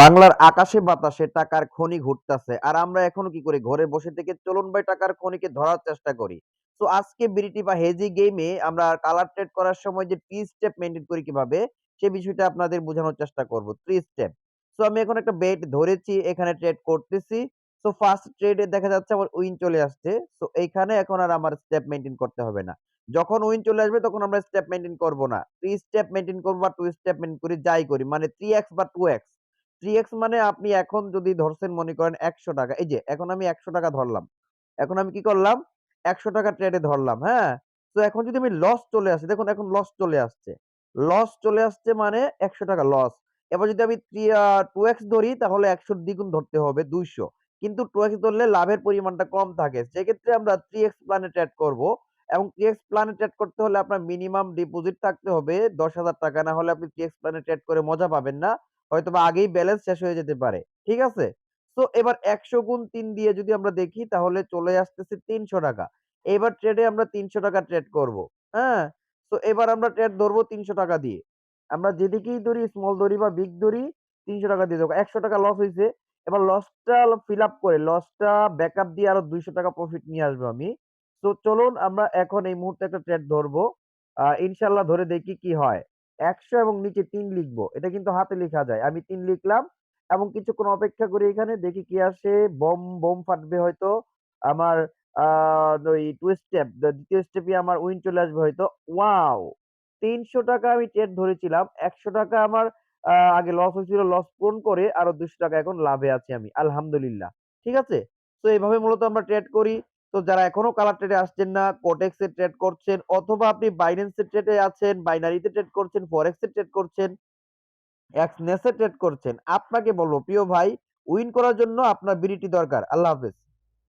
বাংলার আকাশে বাতাসে টাকার খনি ঘুরতেছে। আর আমরা এখনও কি করি? ঘরে বসে থেকে চলুন ভাই, টাকার খনিকে ধরার চেষ্টা করি। তো আজকে বিরিটি বা হেজি গেমে আমরা কালার ট্রেড করার সময় যে থ্রি স্টেপ মেনটেন করি কীভাবে, সে বিষয়টা আপনাদের বোঝানোর চেষ্টা করব। থ্রি স্টেপ সো আমি এখন একটা বেট ধরেছি, এখানে ট্রেড করতেছি। সো ফার্স্ট ট্রেডে দেখা যাচ্ছে আমার উইন চলে আসছে। সো এইখানে এখন আর আমার স্টেপ মেনটেন করতে হবে না। যখন উইন চলে আসবে, তখন আমরা স্টেপ মেনটেন করব না। থ্রি স্টেপ মেনটেন করব বা টু স্টেপ মেনটেন করি, যাই করি। মানে থ্রি এক্স বা টু এক্স 3x মানে আপনি এখন যদি ধরছেন মনে করেন 100 টাকা। এই যে এখন আমি 100 টাকা ধরলাম। এখন আমি কি করলাম? 100 টাকা ট্রেডে ধরলাম, হ্যাঁ? তো এখন যদি আমি লস চলে আসে, দেখুন এখন লস চলে আসছে। লস চলে আসছে মানে 100 টাকা লস। এবার যদি আমি আ 2x ধরি তাহলে 100 দ্বিগুণ ধরতে হবে 200 কিন্তু 2x ধরলে লাভের পরিমাণটা কম থাকে। সেক্ষেত্রে আমরা 3x প্ল্যানে ট্রেড করব এবং 3x প্ল্যানে ট্রেড করতে হলে আপনার মিনিমাম ডিপোজিট থাকতে হবে 10,000 টাকা। না হলে আপনি 3x প্ল্যানে ট্রেড করে মজা পাবেন না। হয়তোবা আগেই ব্যালেন্স শেষ হয়ে যেতে পারে। ঠিক আছে? সো এবার ১০০ গুণ তিন দিয়ে যদি আমরা দেখি, তাহলে চলে আসতেছে ৩০০ টাকা। এবার ট্রেডে আমরা ৩০০ টাকা ট্রেড করব। হ্যাঁ? তো এবার আমরা ট্রেড ধরবো ৩০০ টাকা দিয়ে। আমরা যেদিকেই ধরি স্মল ধরি বা বিগ ধরি ৩০০ টাকা দিয়ে দেবো। ১০০ টাকা লস হয়েছে, এবার লসটা ফিল আপ করে লসটা ব্যাকআপ দিয়ে আরও ২০০ টাকা প্রফিট নিয়ে আসব আমি। তো চলুন আমরা এখন এই মুহূর্তে একটা ট্রেড ধরবো। আ ইনশাআল্লাহ ধরে দেখি কি হয়। ১০০ এবং নিচে তিন লিখব। এটা কিন্তু হাতে লেখা যায়। আমি তিন লিখলাম এবং কিছুক্ষণ অপেক্ষা করি এখানে দেখি কি আসে। বম, বম ফাটবে হয়তো। আমার ওই 2 স্টেপ, দ্বিতীয় স্টেপে আমার উইন চলে আসবে হয়তো। ওয়াও! ৩০০ টাকা আমি ট্রেড ধরেছিলাম। ১০০ টাকা আমার আগে লস হয়েছিল, লস পূরণ করে আরও ২০০ টাকা এখন লাভে আছি আমি। আলহামদুলিল্লাহ। ঠিক আছে? তো এইভাবে মূলত আমরা ট্রেড করি। তো যারা এখনও কালার ট্রেডে আসছেন না, কোটেক্স ট্রেড করছেন অথবা আপনি বাইন্যান্স ট্রেডে আছেন, বাইনারিতে ট্রেড করছেন, ফরেক্স ট্রেড করছেন, এক্সনেস ট্রেড করছেন। আপনাকে বলব প্রিয় ভাই উইন করার জন্য আপনার বিরিটি দরকার। আল্লাহ হাফেজ।